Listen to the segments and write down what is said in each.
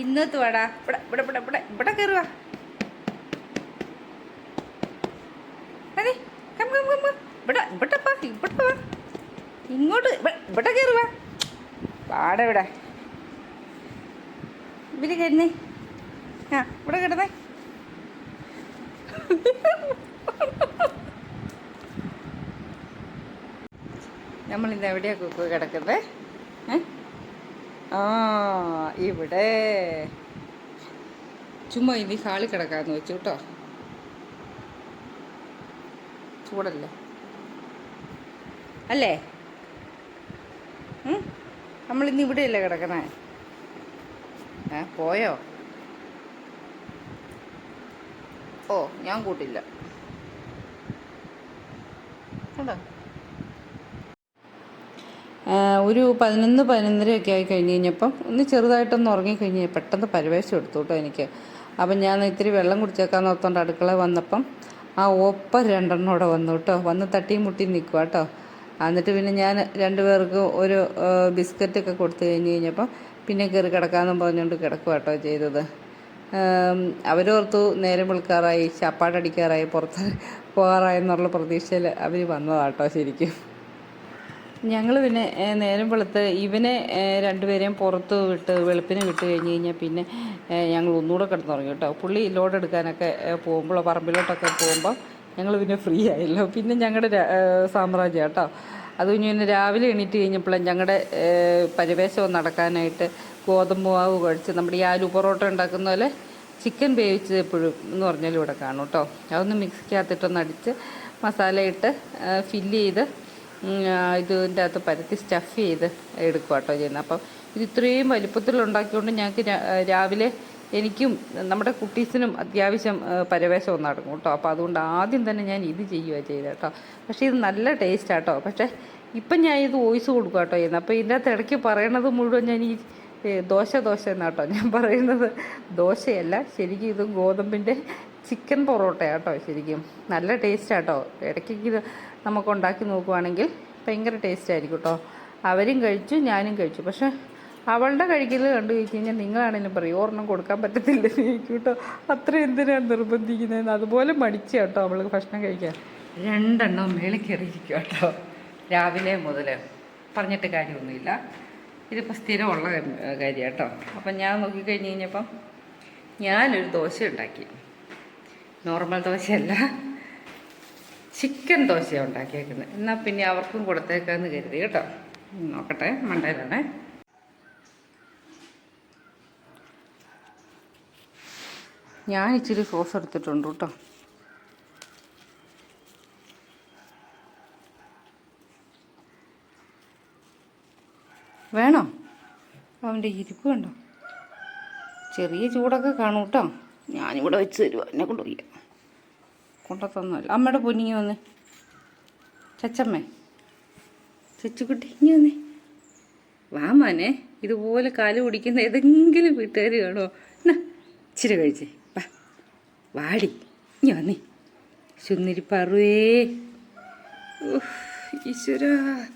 ഇന്നത്ത് വാടാ ഇവിടെ ഇവിടെ ഇവിടെ ഇവിടെ ഇവിടെ കയറുക അതെ കം കം കം. ഇവിടെ ഇവിടെ പാ ഇവിടെ ഇങ്ങോട്ട് ഇവിടെ കയറുക പാടെ ഇവിടെ. ഇവർ കരുന്നേ ആ ഇവിടെ കിടന്നേ. നമ്മളിന്ന് എവിടെയാ കുക്ക് കിടക്കുന്നത്? ആ ഇവിടെ. ചുമ്മാ ഇനി ഹാളിൽ കിടക്കാന്ന് വെച്ചു കേട്ടോ. ചൂടല്ലേ? അല്ലേ? നമ്മളിന്ന് ഇവിടെയല്ലേ കിടക്കണേ? ഏ പോയോ? ഓ ഞാൻ കൂട്ടില്ല. കണ്ടോ? ഒരു പതിനൊന്ന് പതിനൊന്നരയൊക്കെ ആയി കഴിഞ്ഞ് കഴിഞ്ഞപ്പം ഒന്ന് ചെറുതായിട്ടൊന്ന് ഉറങ്ങിക്കഴിഞ്ഞ് പെട്ടെന്ന് പരവേശം എടുത്തു കേട്ടോ എനിക്ക്. അപ്പം ഞാൻ ഇത്തിരി വെള്ളം കുടിച്ചേക്കാന്ന് ഓർത്തോണ്ട് അടുക്കള വന്നപ്പം ആ ഒപ്പ രണ്ടെണ്ണം വന്നു കേട്ടോ. വന്ന് തട്ടിയും മുട്ടിയും നിൽക്കുക കേട്ടോ. എന്നിട്ട് പിന്നെ ഞാൻ രണ്ടുപേർക്ക് ഒരു ബിസ്ക്കറ്റൊക്കെ കൊടുത്തു കഴിഞ്ഞ് കഴിഞ്ഞപ്പം പിന്നെ കയറി കിടക്കാമെന്നും പറഞ്ഞുകൊണ്ട് കിടക്കുക കേട്ടോ ചെയ്തത്. അവരോർത്തു നേരം വിളിക്കാറായി ചപ്പാടടിക്കാറായി പുറത്ത് പോകാറായി എന്നുള്ള പ്രതീക്ഷയിൽ അവർ വന്നതാട്ടോ ശരിക്കും. ഞങ്ങൾ പിന്നെ നേരം വെളുത്ത് ഇവനെ രണ്ടുപേരെയും പുറത്ത് വിട്ട് വെളുപ്പിന് വിട്ട് കഴിഞ്ഞ് കഴിഞ്ഞാൽ പിന്നെ ഞങ്ങൾ ഒന്നുകൂടെ കിടന്നുറങ്ങി കേട്ടോ. പുള്ളി ലോഡ് എടുക്കാനൊക്കെ പോകുമ്പോൾ പറമ്പിലോട്ടൊക്കെ പോകുമ്പോൾ ഞങ്ങൾ പിന്നെ ഫ്രീ ആയല്ലോ. പിന്നെ ഞങ്ങളുടെ സാമ്രാജ്യം കേട്ടോ. അത് കഴിഞ്ഞ് പിന്നെ രാവിലെ എണീറ്റ് കഴിഞ്ഞപ്പോഴും ഞങ്ങളുടെ പരിവേശം നടക്കാനായിട്ട് ഗോതമ്പ് മാവ് കുഴച്ച് നമ്മുടെ ഈ ആലു പൊറോട്ട ഉണ്ടാക്കുന്ന പോലെ ചിക്കൻ വേവിച്ചത് എപ്പോഴും എന്ന് പറഞ്ഞാലും ഇവിടെ കാണും കേട്ടോ. അതൊന്ന് മിക്സിക്കകത്തിട്ടൊന്ന് അടിച്ച് മസാല ഇട്ട് ഫില്ല് ചെയ്ത് ഇതിന്റെ അകത്ത് പരത്തി സ്റ്റഫ് ചെയ്ത് എടുക്കുക കേട്ടോ ചെയ്യുന്നത് അപ്പം ഇത് ഇത്രയും വലിപ്പത്തിലുണ്ടാക്കിക്കൊണ്ട് ഞങ്ങൾക്ക് രാവിലെ എനിക്കും നമ്മുടെ കുട്ടീസിനും അത്യാവശ്യം പരവേശം ഒന്ന് നടക്കും കേട്ടോ അപ്പോൾ അതുകൊണ്ട് ആദ്യം തന്നെ ഞാൻ ഇത് ചെയ്യുക ചെയ്തത് കേട്ടോ പക്ഷേ ഇത് നല്ല ടേസ്റ്റ് കേട്ടോ പക്ഷേ ഇപ്പം ഞാൻ ഇത് വോയിസ് കൊടുക്കുക കേട്ടോ ചെയ്യുന്നത് അപ്പോൾ ഇതിന്റെ അകത്ത് ഇടയ്ക്ക് പറയണത് മുഴുവൻ ഞാൻ ഈ ദോശ ദോശ എന്നാട്ടോ ഞാൻ പറയുന്നത്. ദോശയല്ല ശരിക്കും ഇത് ഗോതമ്പിന്റെ ചിക്കൻ പൊറോട്ടയാട്ടോ ശരിക്കും. നല്ല ടേസ്റ്റാട്ടോ ഇടയ്ക്ക് ഇത് നമുക്ക് ഉണ്ടാക്കി നോക്കുവാണെങ്കിൽ ഭയങ്കര ടേസ്റ്റ് ആയിരിക്കും കേട്ടോ. അവരും കഴിച്ചു ഞാനും കഴിച്ചു. പക്ഷേ അവളുടെ കഴിക്കൽ കണ്ടു കഴിച്ച് കഴിഞ്ഞാൽ നിങ്ങളാണെങ്കിലും പറയും ഒരെണ്ണം കൊടുക്കാൻ പറ്റത്തില്ല. കേട്ടോ. അത്ര എന്തിനാണ് നിർബന്ധിക്കുന്നത്? അതുപോലെ മടിച്ച കേട്ടോ അവൾക്ക് ഭക്ഷണം കഴിക്കാൻ. രണ്ടെണ്ണം മേളിക്കറിയിരിക്കും കേട്ടോ. രാവിലെ മുതൽ പറഞ്ഞിട്ട് കാര്യമൊന്നുമില്ല. ഇതിപ്പോൾ സ്ഥിരമുള്ള കാര്യം കേട്ടോ. അപ്പം ഞാൻ നോക്കിക്കഴിഞ്ഞ് കഴിഞ്ഞപ്പം ഞാനൊരു ദോശ ഉണ്ടാക്കി. നോർമൽ ദോശയല്ല. ചിക്കൻ ദോശയാണ് ഉണ്ടാക്കിയേക്കുന്നത്. എന്നാൽ പിന്നെ അവർക്കും കൊടുത്തേക്കാന്ന് കരുതി കേട്ടോ. നോക്കട്ടെ മണ്ടയിലാണേ ഞാൻ ഇച്ചിരി സോസ് എടുത്തിട്ടുണ്ട് കേട്ടോ. വേണോ? അവന്റെ ഇരിപ്പ് കണ്ടോ? ചെറിയ ചൂടൊക്കെ കാണും കേട്ടോ. ഞാനിവിടെ വെച്ച് തരുമോ എന്നെ കൊണ്ടുപോയി. കൊണ്ടത്തൊന്നുമല്ല അമ്മയുടെ പൊന്നിങ്ങി വന്ന്. ചച്ചമ്മേ. ചച്ചുകുട്ടി ഇങ്ങി വന്നേ. വാ മോനെ ഇതുപോലെ കാൽ കുടിക്കുന്ന ഏതെങ്കിലും വീട്ടുകാർ കാണുമോ എന്നാ ഇച്ചിരി കഴിച്ചേ. വാ. വാടി. ഇങ്ങി വന്നേ. ചുന്നിരി പറവേ. ഈശ്വരാ.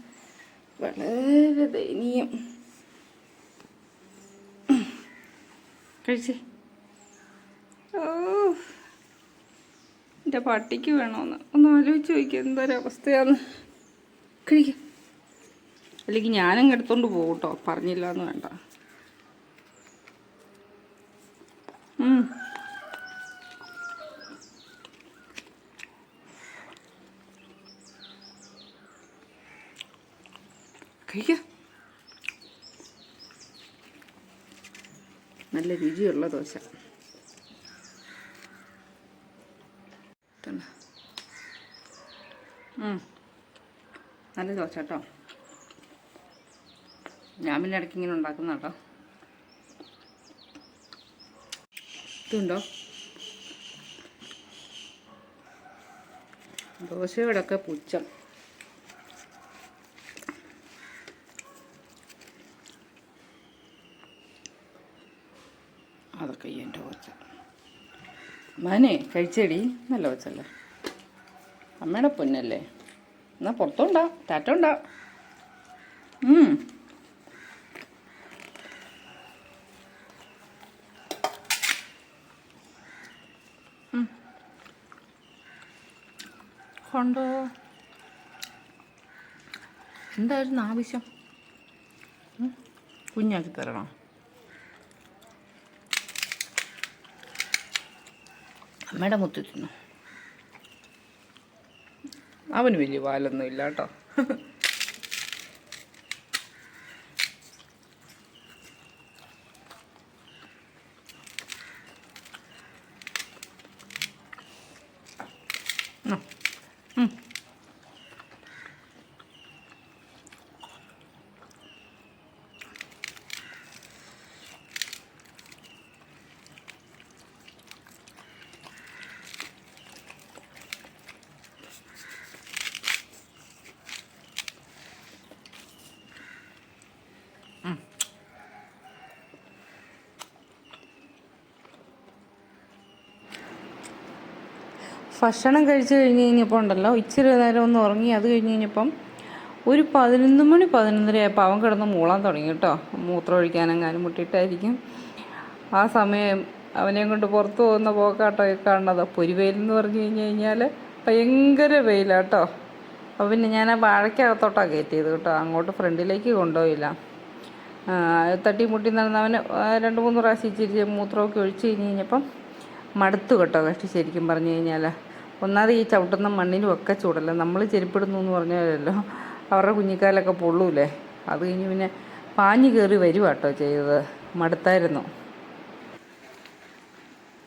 വളരെ ദയനീയം. കഴിച്ചേ. എന്റെ പട്ടിക്ക് വേണമെന്ന് ഒന്ന് ആലോചിച്ച് നോക്കിയാൽ എന്തൊരവസ്ഥയാന്ന്. കഴിക്കാം. അല്ലെങ്കിൽ ഞാനങ്ങ് എടുത്തോണ്ട് പോകും കേട്ടോ പറഞ്ഞില്ല എന്ന് വേണ്ട. കഴിക്കാം. നല്ല രുചിയുള്ള ദോശ. നല്ല ദോശ കേട്ടോ. ഞാൻ പിന്നെ ഇടയ്ക്ക് ഇങ്ങനെ ഉണ്ടാക്കുന്ന കേട്ടോ. ഇതുണ്ടോ? ദോശയോടൊക്കെ പുച്ഛം. അതൊക്കെ എന്റെ കൊച്ച മനെ കഴിച്ചടി. നല്ല കൊച്ചല്ലേ അമ്മയുടെ പൊന്നല്ലേ? എന്നാൽ പുറത്തും ഉണ്ടാവും ടാറ്റ ഉണ്ടാവും കൊണ്ടോ. എന്തായിരുന്നു ആവശ്യം? കുഞ്ഞാക്കി തരണം? അമ്മയുടെ മുത്തു തിന്നു. അവന് വലിയ പാലൊന്നും ഇല്ല കേട്ടോ ഭക്ഷണം കഴിച്ച് കഴിഞ്ഞ് കഴിഞ്ഞപ്പോൾ ഉണ്ടല്ലോ ഇച്ചിരി നേരം ഒന്ന് ഉറങ്ങി അത് കഴിഞ്ഞ് കഴിഞ്ഞപ്പം ഒരു പതിനൊന്ന് മണി പതിനൊന്നര ആയപ്പോൾ അവൻ കിടന്ന് മൂളാൻ തുടങ്ങി കേട്ടോ. മൂത്രം ഒഴിക്കാനെങ്ങാനും മുട്ടിയിട്ടായിരിക്കും. ആ സമയം അവനെ കൊണ്ട് പുറത്ത് പോകുന്ന പോക്കാട്ടോ ഈ കാണുന്നത്. പൊരിവെയിലെന്ന് പറഞ്ഞു കഴിഞ്ഞ് കഴിഞ്ഞാൽ ഭയങ്കര വെയിലാട്ടോ അപ്പോൾ പിന്നെ ഞാൻ ആ വാഴയ്ക്കകത്തോട്ടാണ് കയറ്റിയത് കേട്ടോ. അങ്ങോട്ട് ഫ്രണ്ടിലേക്ക് കൊണ്ടുപോയില്ല. തട്ടി മുട്ടി നടന്ന് അവന് രണ്ട് മൂന്ന് പ്രാവശ്യം ഇച്ചിരി മൂത്രമൊക്കെ ഒഴിച്ച് കഴിഞ്ഞ് കഴിഞ്ഞപ്പം മടുത്തു കേട്ടോ കഷ്ടി ശരിക്കും പറഞ്ഞു കഴിഞ്ഞാൽ ഒന്നാമത് ഈ ചവിട്ടുന്ന മണ്ണിലും ഒക്കെ ചൂടല്ല? നമ്മൾ ചെരുപ്പിടുന്നു എന്ന് പറഞ്ഞാലല്ലോ അവരുടെ കുഞ്ഞിക്കാലൊക്കെ പൊള്ളൂലേ? അത് കഴിഞ്ഞ് പിന്നെ പാഞ്ഞു കയറി വരുവാ കേട്ടോ ചെയ്തത്. മടുത്തായിരുന്നു.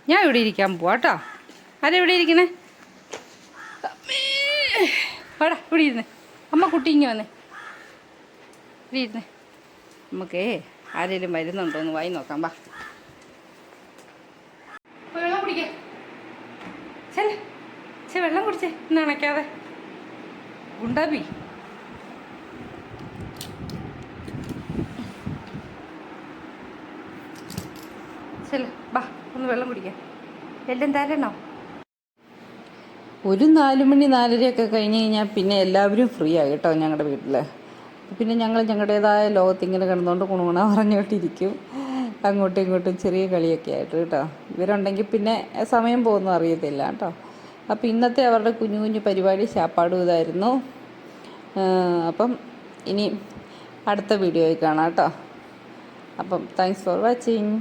ഞാൻ ഇവിടെ ഇരിക്കാൻ പോവാ കേട്ടോ ഇവിടെ ഇരിക്കണേ. വാടാ ഇവിടെ ഇരുന്നേ. അമ്മ കുട്ടി ഇങ്ങനെ വന്നേ. ഇവിടെ ഇരുന്നേ. നമുക്കേ ആരെങ്കിലും വരുന്നുണ്ടോ എന്ന് വായി നോക്കാം വാ പോയി വെള്ളം കുടിക്കേ ചെല്ലേ ചെ ഇന്ന് ഗുണ്ടാബി ചെല്ലേ ബാ. ഒന്ന് വെള്ളം കുടിക്കാം. എല്ലാം തരണോ? ഒരു നാലുമണി നാലരയൊക്കെ കഴിഞ്ഞ് കഴിഞ്ഞാൽ പിന്നെ എല്ലാവരും ഫ്രീ ആയി കേട്ടോ ഞങ്ങളുടെ വീട്ടിൽ പിന്നെ ഞങ്ങൾ ഞങ്ങളുടേതായ ലോകത്ത് ഇങ്ങനെ കിടന്നുകൊണ്ട് കുണുകുണ പറഞ്ഞോട്ടിരിക്കും അങ്ങോട്ടും ഇങ്ങോട്ടും ചെറിയ കളിയൊക്കെ ആയിട്ട് കേട്ടോ. ഇവരുണ്ടെങ്കിൽ പിന്നെ സമയം പോകുന്നു അറിയത്തില്ല കേട്ടോ. അപ്പോൾ ഇന്നത്തെ അവരുടെ കുഞ്ഞു കുഞ്ഞു പരിപാടി ശാപ്പാടും ഇതായിരുന്നു. അപ്പം ഇനി അടുത്ത വീഡിയോയിൽ കാണാം കേട്ടോ. അപ്പം താങ്ക്സ് ഫോർ വാച്ചിങ്